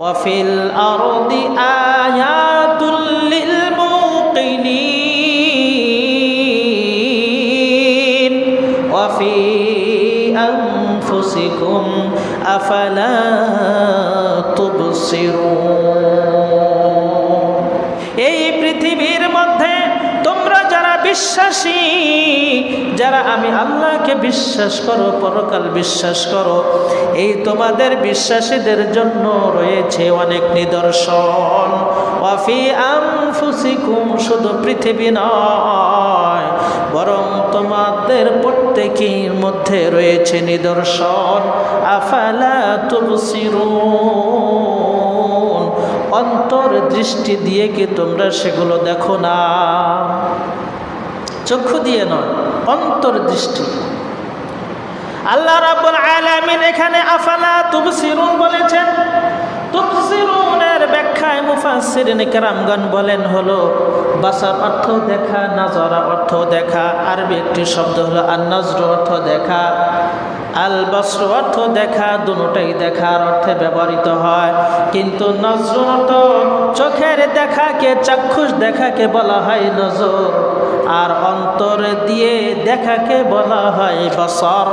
وفي الأرض آيات للموقنين وفي أنفسكم أفلا تبصرون এই পৃথিবীর মধ্যে তোমরা যারা বিশ্বাসী। যারা আমি আল্লাহকে বিশ্বাস করো, পরকাল বিশ্বাস করো, এই তোমাদের বিশ্বাসীদের জন্য রয়েছে অনেক নিদর্শন। ওয়াফি আনফুসিকুম, শুধু পৃথিবী নয়, বরং তোমাদের প্রত্যেকের মধ্যে রয়েছে নিদর্শন। আফালা তুবসিরুন, অন্তর দৃষ্টি দিয়ে কি তোমরা সেগুলো দেখো না? চক্ষু দিয়ে নয়, অন্তর দৃষ্টি। আল্লাহ রাব্বুল আলামিন এখানে আফালা তুবসিরুন বলেছেন। তুবসিরুনের ব্যাখ্যায় মুফাসসিরিন কেরামগণ বলেন হলো, বাসার অর্থ দেখা, নাজরা অর্থ দেখা, আরবি একটি শব্দ হলো আর নজর অর্থ দেখা আল বস্র অর্থ দেখা, দুটাই দেখার অর্থে ব্যবহৃত হয়। কিন্তু নজর অর্থ চোখের দেখাকে, চাক্ষুষ দেখাকে বলা হয় নজর। অন্তর দিয়ে দেখাকে বলা হয় বসর।